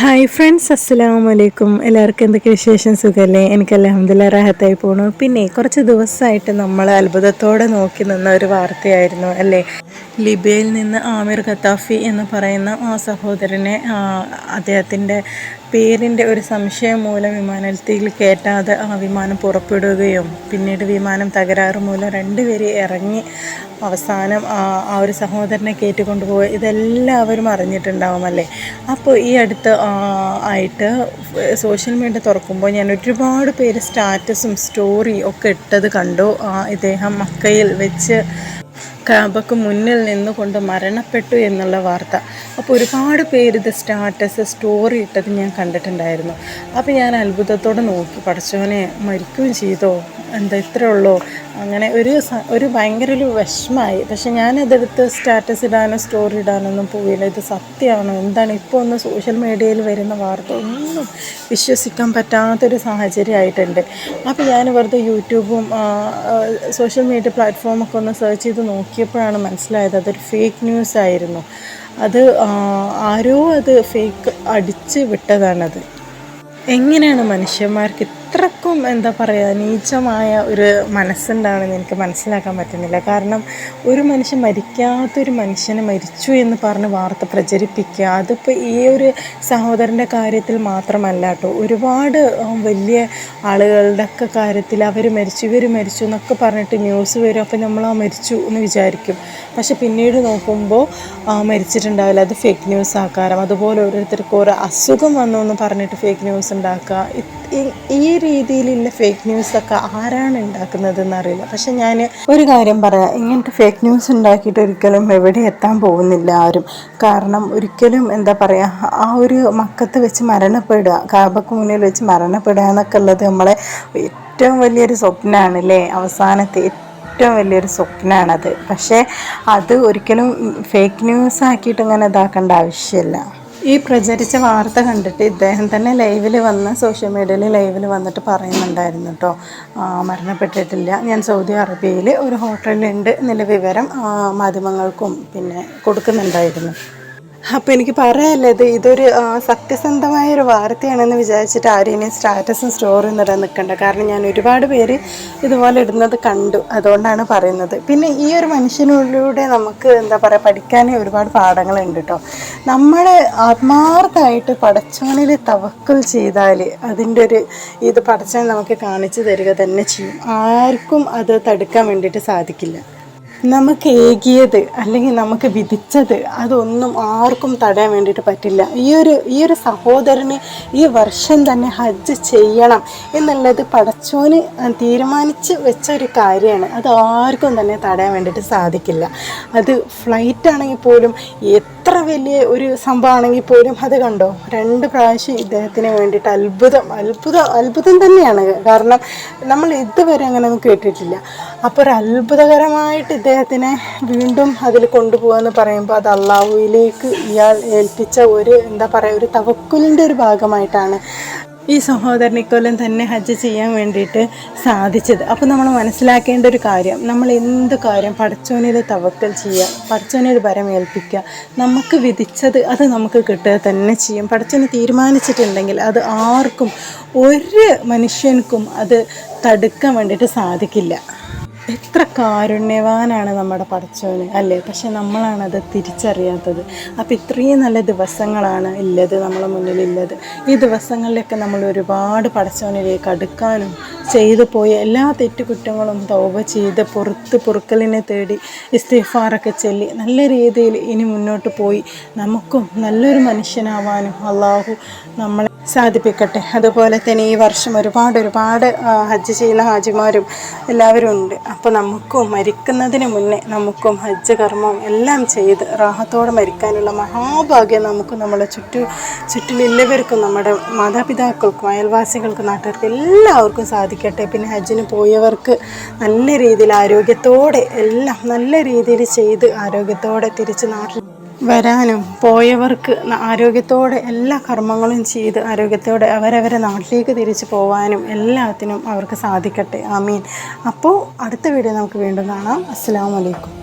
Hi friends അസ്സലാമു വലൈക്കും എല്ലാവർക്കും എന്തൊക്കെ വിശേഷം? സുഖമല്ലേ എനിക്ക് അലഹമ്മദില്ല റാഹത്തായി പോണു. പിന്നെ കുറച്ച് ദിവസമായിട്ട് നമ്മൾ അത്ഭുതത്തോടെ നോക്കി നിന്ന ഒരു വാർത്തയായിരുന്നു അല്ലേ? ലിബിയയിൽ നിന്ന് ആമിർ ഖത്താഫി എന്ന് പറയുന്ന ആ സഹോദരനെ അദ്ദേഹത്തിന്റെ പേരിന്റെ ഒരു സംശയം മൂലം വിമാനത്തിൽ കയറ്റാതെ ആ വിമാനം പുറപ്പെടുകയും പിന്നീട് വിമാനം തകരാറ് മൂലം രണ്ടുപേരെ ഇറങ്ങി അവസാനം ആ ഒരു സഹോദരനെ കയറ്റിക്കൊണ്ടുപോയി ഇതെല്ലാവരും അറിഞ്ഞിട്ടുണ്ടാവും അല്ലേ? അപ്പോൾ ഈ അടുത്ത് ആയിട്ട് സോഷ്യൽ മീഡിയ തുറക്കുമ്പോൾ ഞാൻ ഒരുപാട് പേര് സ്റ്റാറ്റസും സ്റ്റോറി ഒക്കെ ഇട്ടത് കണ്ടു. ഇദ്ദേഹം മക്കയിൽ വെച്ച് കാബക്ക് മുന്നിൽ നിന്നുകൊണ്ട് മരണപ്പെട്ടു എന്നുള്ള വാർത്ത. അപ്പോൾ ഒരുപാട് പേര് ഇത് സ്റ്റാറ്റസ് സ്റ്റോറി ഇട്ടത് ഞാൻ കണ്ടിട്ടുണ്ടായിരുന്നു. അപ്പോൾ ഞാൻ അത്ഭുതത്തോടെ നോക്കി. പഠിച്ചവനെ മരിക്കുകയും ചെയ്തോ? എന്താ ഇത്രേ ഉള്ളൂ? അങ്ങനെ ഒരു ഒരു ഭയങ്കര ഒരു വിഷമമായി. പക്ഷെ ഞാനതെടുത്ത് സ്റ്റാറ്റസ് ഇടാനോ സ്റ്റോറി ഇടാനൊന്നും പോയില്ല. ഇത് സത്യമാണോ? എന്താണ് ഇപ്പോൾ ഒന്ന് സോഷ്യൽ മീഡിയയിൽ വരുന്ന വാർത്ത? ഒന്നും വിശ്വസിക്കാൻ പറ്റാത്തൊരു സാഹചര്യമായിട്ടുണ്ട് അപ്പോൾ ഞാൻ വെറുതെ യൂട്യൂബും സോഷ്യൽ മീഡിയ പ്ലാറ്റ്ഫോമൊക്കെ ഒന്ന് സെർച്ച് ചെയ്ത് നോക്കിയപ്പോഴാണ് മനസ്സിലായത് അതൊരു ഫേക്ക് ന്യൂസ് ആയിരുന്നു. അത് ആരോ അത് ഫേക്ക് അടിച്ച് വിട്ടതാണത്. എങ്ങനെയാണ് മനുഷ്യന്മാർക്ക് ഇത്രക്കും എന്താ പറയുക നീചമായ ഒരു മനസ്സുണ്ടാണെന്ന് എനിക്ക് മനസ്സിലാക്കാൻ പറ്റുന്നില്ല. കാരണം ഒരു മനുഷ്യൻ മരിക്കാത്തൊരു മനുഷ്യനെ മരിച്ചു എന്ന് പറഞ്ഞ് വാർത്ത പ്രചരിപ്പിക്കുക അതിപ്പോൾ ഈ ഒരു സഹോദരന്റെ കാര്യത്തിൽ മാത്രമല്ല കേട്ടോ. ഒരുപാട് വലിയ ആളുകളുടെ ഒക്കെ കാര്യത്തിൽ അവർ മരിച്ചു ഇവർ മരിച്ചു എന്നൊക്കെ പറഞ്ഞിട്ട് ന്യൂസ് വരും. അപ്പോൾ നമ്മൾ ആ മരിച്ചു എന്ന് വിചാരിക്കും. പക്ഷെ പിന്നീട് നോക്കുമ്പോൾ മരിച്ചിട്ടുണ്ടാവില്ല. അത് ഫേക്ക് ന്യൂസ് ആക്കാരം. അതുപോലെ ഓരോരുത്തർക്ക് ഓരോ അസുഖം വന്നു എന്ന് പറഞ്ഞിട്ട് ഫേക്ക് ന്യൂസ് ഉണ്ടാക്കുക. ഈ- രീതിയിലുള്ള ഫേക്ക് ന്യൂസ് ഒക്കെ ആരാണ് ഉണ്ടാക്കുന്നതെന്ന് അറിയില്ല. പക്ഷെ ഞാൻ ഒരു കാര്യം പറയാം. ഇങ്ങനത്തെ ഫേക്ക് ന്യൂസ് ഉണ്ടാക്കിയിട്ട് ഒരിക്കലും എവിടെ എത്താൻ പോകുന്നില്ല ആരും. കാരണം ഒരിക്കലും എന്താ പറയുക ആ ഒരു മക്കത്ത് വെച്ച് മരണപ്പെടുക കാബക്ക് മുന്നിൽ വെച്ച് മരണപ്പെടുക എന്നൊക്കെ ഉള്ളത് നമ്മളെ ഏറ്റവും വലിയൊരു സ്വപ്നമാണ് അല്ലേ അവസാനത്തെ ഏറ്റവും വലിയൊരു സ്വപ്നമാണത് പക്ഷേ അത് ഒരിക്കലും ഫേക്ക് ന്യൂസ് ആക്കിയിട്ട് അങ്ങനെ ഇതാക്കേണ്ട ആവശ്യമില്ല. ഈ പ്രചരിച്ച വാർത്ത കണ്ടിട്ട് ഇദ്ദേഹം തന്നെ ലൈവിൽ വന്ന് സോഷ്യൽ മീഡിയയിൽ ലൈവിൽ വന്നിട്ട് പറയുന്നുണ്ടായിരുന്നു കേട്ടോ മരണപ്പെട്ടിട്ടില്ല. ഞാൻ സൗദി അറേബ്യയിൽ ഒരു ഹോട്ടലിലുണ്ട് എന്നുള്ള വിവരം മാധ്യമങ്ങൾക്കും പിന്നെ കൊടുക്കുന്നുണ്ടായിരുന്നു. അപ്പോൾ എനിക്ക് പറയാനുള്ളത് ഇതൊരു സത്യസന്ധമായ ഒരു വാർത്തയാണെന്ന് വിചാരിച്ചിട്ട് ആരും ഇനി സ്റ്റാറ്റസും സ്റ്റോറിയും ഇടാൻ നിൽക്കണ്ട. കാരണം ഞാൻ ഒരുപാട് പേര് ഇതുപോലെ ഇടുന്നത് കണ്ടു. അതുകൊണ്ടാണ് പറയുന്നത്. പിന്നെ ഈ ഒരു മനുഷ്യനിലൂടെ നമുക്ക് എന്താ പറയുക പഠിക്കാനേ ഒരുപാട് പാഠങ്ങളുണ്ട് കേട്ടോ. നമ്മൾ ആത്മാർത്ഥമായിട്ട് പടച്ചോനിൽ തവക്കൽ ചെയ്താൽ അതിന്റെ ഒരു ഇത് പടച്ചവൻ നമുക്ക് കാണിച്ചു തരിക തന്നെ ചെയ്യും. ആർക്കും അത് തടുക്കാൻ വേണ്ടിയിട്ട് സാധിക്കില്ല. നമുക്ക് ഏകിയത് അല്ലെങ്കിൽ നമുക്ക് വിധിച്ചത് അതൊന്നും ആർക്കും തടയാൻ വേണ്ടിയിട്ട് പറ്റില്ല. ഈ ഒരു ഈ ഒരു സഹോദരന് ഈ വർഷം തന്നെ ഹജ്ജ് ചെയ്യണം എന്നുള്ളത് പടച്ചോന് തീരുമാനിച്ച് വെച്ച ഒരു കാര്യമാണ്. അത് ആർക്കും തന്നെ തടയാൻ വേണ്ടിയിട്ട് സാധിക്കില്ല. അത് ഫ്ലൈറ്റ് ആണെങ്കിൽ പോലും വലിയ ഒരു സംഭവമാണെങ്കിൽ പോലും അത് കണ്ടോ? രണ്ട് പ്രാവശ്യം ഇദ്ദേഹത്തിന് വേണ്ടിയിട്ട് അത്ഭുതം അത്ഭുതം അത്ഭുതം തന്നെയാണ്. കാരണം നമ്മൾ ഇതുവരെ അങ്ങനെ ഒന്നും കേട്ടിട്ടില്ല. അപ്പോൾ ഒരു അത്ഭുതകരമായിട്ട് ഇദ്ദേഹത്തിനെ വീണ്ടും അതിൽ കൊണ്ടുപോകാന്ന് പറയുമ്പോൾ അത് അള്ളാഹുവിലേക്ക് ഇയാൾ ഏൽപ്പിച്ച ഒരു എന്താ പറയുക ഒരു തവക്കുലിന്റെ ഒരു ഭാഗമായിട്ടാണ് ഈ സഹോദരനിക്കൊല്ലം തന്നെ ഹജ്ജ് ചെയ്യാൻ വേണ്ടിയിട്ട് സാധിച്ചത്. അപ്പോൾ നമ്മൾ മനസ്സിലാക്കേണ്ട ഒരു കാര്യം നമ്മൾ എന്ത് കാര്യം പഠിച്ചോനിൽ തവക്കൽ ചെയ്യുക പഠിച്ചോനിൽ വരമേൽപ്പിക്കുക നമുക്ക് വിധിച്ചത് അത് നമുക്ക് കിട്ടുക തന്നെ ചെയ്യും. പഠിച്ചോന് തീരുമാനിച്ചിട്ടുണ്ടെങ്കിൽ അത് ആർക്കും ഒരു മനുഷ്യൻക്കും അത് തടുക്കാൻ വേണ്ടിയിട്ട് സാധിക്കില്ല. എത്ര കാരുണ്യവാനാണ് നമ്മുടെ പഠിച്ചവന് അല്ലേ? പക്ഷെ നമ്മളാണത് തിരിച്ചറിയാത്തത്. അപ്പോൾ ഇത്രയും നല്ല ദിവസങ്ങളാണ് ഉള്ളത് നമ്മളെ മുന്നിലുള്ളത് ഈ ദിവസങ്ങളിലൊക്കെ നമ്മൾ ഒരുപാട് പഠിച്ചവനിലേക്ക് അടുക്കാനും ചെയ്തു പോയ എല്ലാ തെറ്റുകുറ്റങ്ങളും തൗബ ചെയ്ത് പുറത്ത് പൊറുക്കലിനെ തേടി ഇസ്തിഫാറൊക്കെ ചൊല്ലി നല്ല രീതിയിൽ ഇനി മുന്നോട്ട് പോയി നമുക്കും നല്ലൊരു മനുഷ്യനാവാനും അള്ളാഹു നമ്മളെ സാധിപ്പിക്കട്ടെ. അതുപോലെ തന്നെ ഈ വർഷം ഒരുപാട് ഒരുപാട് ഹജ്ജ് ചെയ്യുന്ന ഹാജിമാരും എല്ലാവരും ഉണ്ട്. അപ്പോൾ നമുക്കും മരിക്കുന്നതിന് മുന്നേ നമുക്കും ഹജ്ജ് കർമ്മവും എല്ലാം ചെയ്ത് റാഹത്തോടെ മരിക്കാനുള്ള മഹാഭാഗ്യം നമുക്ക് നമ്മളെ ചുറ്റു ചുറ്റിലുള്ളവർക്കും നമ്മുടെ മാതാപിതാക്കൾക്കും അയൽവാസികൾക്കും നാട്ടുകാർക്കും എല്ലാവർക്കും സാധിക്കട്ടെ. പിന്നെ ഹജ്ജിന് പോയവർക്ക് നല്ല രീതിയിൽ ആരോഗ്യത്തോടെ എല്ലാം നല്ല രീതിയിൽ ചെയ്ത് ആരോഗ്യത്തോടെ തിരിച്ച് നാട്ടിൽ വരാനും പോയവർക്ക് ആരോഗ്യത്തോടെ എല്ലാ കർമ്മങ്ങളും ചെയ്ത് ആരോഗ്യത്തോടെ അവരവരെ നാട്ടിലേക്ക് തിരിച്ചു പോകാനും എല്ലാത്തിനും അവർക്ക് സാധിക്കട്ടെ. ആമീൻ. അപ്പോൾ അടുത്ത വീഡിയോ നമുക്ക് വീണ്ടും കാണാം. അസ്സാം വലൈക്കും